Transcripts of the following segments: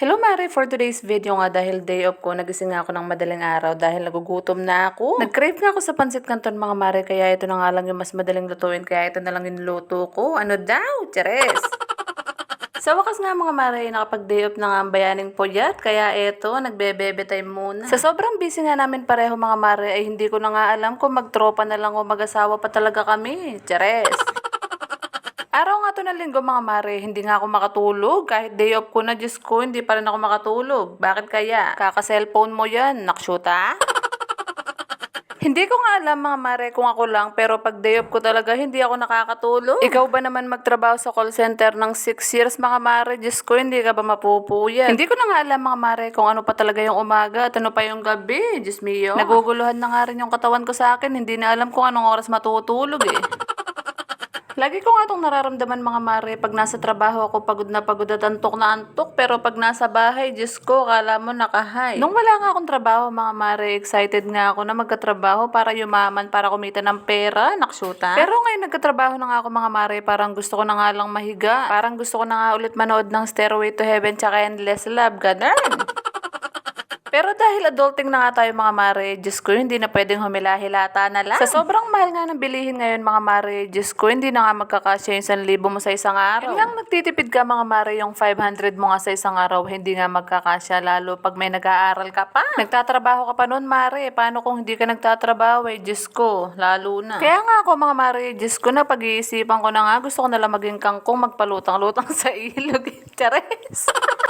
Hello Mare, for today's video nga dahil day off ko, nagising ako ng madaling araw dahil nagugutom na ako. Nag-crave nga ako sa pansit canton mga Mare, kaya ito na nga lang yung mas madaling lutuin, kaya ito na lang yung luto ko. Ano daw? Chares! Sa wakas nga mga Mare, nakapag-day off na nga ang bayaning puyat, kaya eto, nagbebebe time muna. Sa sobrang busy nga namin pareho mga Mare, ay hindi ko na nga alam kung magtropa na lang o mag-asawa pa talaga kami. Chares! Araw nga to ng linggo mga mare, hindi nga ako makatulog. Kahit day off ko na, Diyos ko, hindi pa rin ako makatulog. Bakit kaya? Kaka-cellphone mo yan, nakshuta? hindi ko nga alam mga mare kung ako lang, pero pag day off ko talaga, hindi ako nakakatulog. Ikaw ba naman magtrabaho sa call center ng 6 years mga mare? Diyos ko, hindi ka ba mapupuyan? Hindi ko na nga alam mga mare kung ano pa talaga yung umaga at ano pa yung gabi. Diyos mio. Naguguluhan na nga rin yung katawan ko sa akin. Hindi na alam kung anong oras matutulog eh. Lagi ko nga itong nararamdaman mga mare pag nasa trabaho ako pagod na pagod at antok na antok pero pag nasa bahay, Diyos ko, kala mo nakahay. Nung wala nga akong trabaho mga mare, excited nga ako na magkatrabaho para yumaman para kumita ng pera, naksyuta. Pero ngayon nagkatrabaho na nga ako mga mare, parang gusto ko na nga lang mahiga. Parang gusto ko na nga ulit manood ng Stairway to Heaven tsaka Endless Love, ganun. Pero dahil adulting na nga tayo mga mare, Diyos ko, hindi na pwedeng humila-hilata na lang. Sa sobrang mahal nga ng bilihin ngayon mga mare, Diyos ko, hindi na nga magkakasya yung 1,000 mo sa isang araw. Yun nga, nagtitipid ka mga mare, yung 500 mo nga sa isang araw, hindi nga magkakasya, lalo pag may nag-aaral ka pa. Nagtatrabaho ka pa noon, mare, paano kung hindi ka nagtatrabaho, eh, Diyos ko, lalo na. Kaya nga ako mga mare, Diyos ko na, pag-iisipan ko na nga, gusto ko na lang maging kangkong, magpalutang-lutang sa ilog. Chares!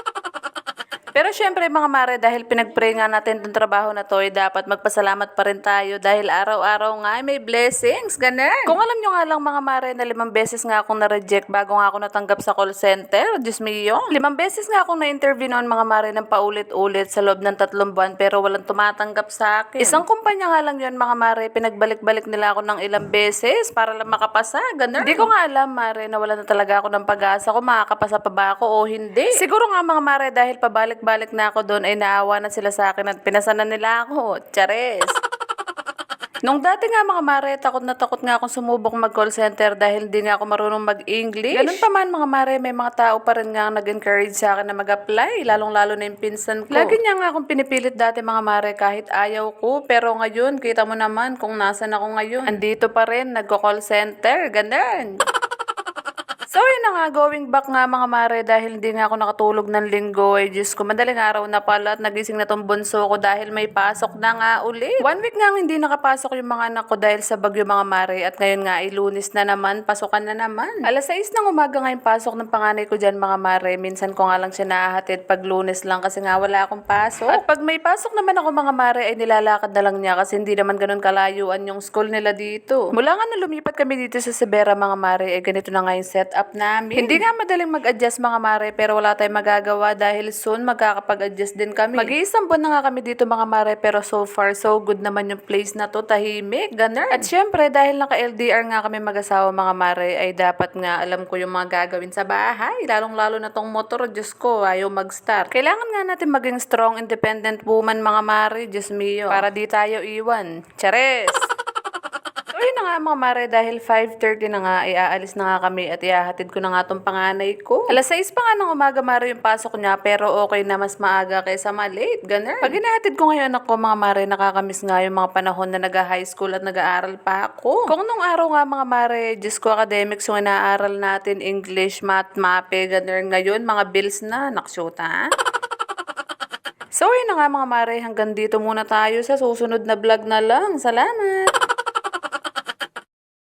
Pero syempre mga mare, dahil pinag-pray nga natin itong trabaho na to, eh, dapat magpasalamat pa rin tayo dahil araw-araw nga ay may blessings, ganun. Kung alam nyo nga lang mga mare na limang beses nga akong na-reject bago nga ako natanggap sa call center, Diyos mio. Limang beses nga akong na-interview noon mga mare ng paulit-ulit sa loob ng tatlong buwan pero walang tumatanggap sa akin. Isang kumpanya nga lang yun mga mare, pinagbalik-balik nila ako ng ilang beses para lang makapasa, ganun. Hindi ko nga alam mare na wala na talaga ako ng pag-asa kung makakapasa pa ba ako o hindi. Siguro nga mga mare dahil pabalik-balik na ako doon ay naawa na sila sa akin at pinasanan nila ako. Chares! Nung dati nga mga mare, takot na takot nga akong sumubok mag-call center dahil hindi nga ako marunong mag-English. Ganun pa man mga mare, may mga tao pa rin nga nag-encourage sa akin na mag-apply, lalong-lalo na yung pinsan ko. Lagi niya nga akong pinipilit dati mga mare kahit ayaw ko, pero ngayon, kita mo naman kung nasan ako ngayon. Andito pa rin, nagko-call center, ganun. So yun na nga, going back nga mga mare dahil hindi nga ako nakatulog ng linggo. Ay Diyos ko, madaling araw na pala at nagising na tong bunso ko dahil may pasok na nga uli. One week nga hindi nakapasok yung mga anak ko dahil sa bagyo mga mare at ngayon nga ay lunis na naman, pasukan na naman. Alas 6 ng umaga nga yung pasok ng panganay ko dyan mga mare. Minsan ko nga lang siya nahahatid pag lunes lang kasi nga wala akong pasok. At pag may pasok naman ako mga mare ay nilalakad na lang niya kasi hindi naman ganun kalayuan yung school nila dito. Mula nga na lumipat kami dito sa Severa mga mare ay ganito na nga yung setup namin. Hindi nga madaling mag-adjust mga mare pero wala tayong magagawa dahil soon magkakapag-adjust din kami. Mag-iisang buwan na nga kami dito mga mare pero so far so good naman yung place na to, tahimik, ganun. At syempre dahil naka-LDR nga kami mag-asawa mga mare ay dapat nga alam ko yung mga gagawin sa bahay. Lalong-lalo na tong motor, Diyos ko, ayaw mag-start. Kailangan nga natin maging strong, independent woman mga mare, Diyos mio, para di tayo iwan. Chares! So yun na nga mga mare, dahil 5.30 na nga, iaalis na nga kami at ihahatid ko na nga tong panganay ko. Alas 6 pa nga ng umaga mare yung pasok niya, pero okay na mas maaga kaysa malate, ganun. Pag inahatid ko ngayon ako mga mare, nakakamiss nga yung mga panahon na nag-high school at nag-aaral pa ako. Kung nung araw nga mga mare, Diyos ko academics yung inaaral natin, English, Math, Mape, ganun. Ngayon, mga bills na, naksyuta. So yun na nga mga mare, hanggang dito muna tayo sa susunod na vlog na lang. Salamat!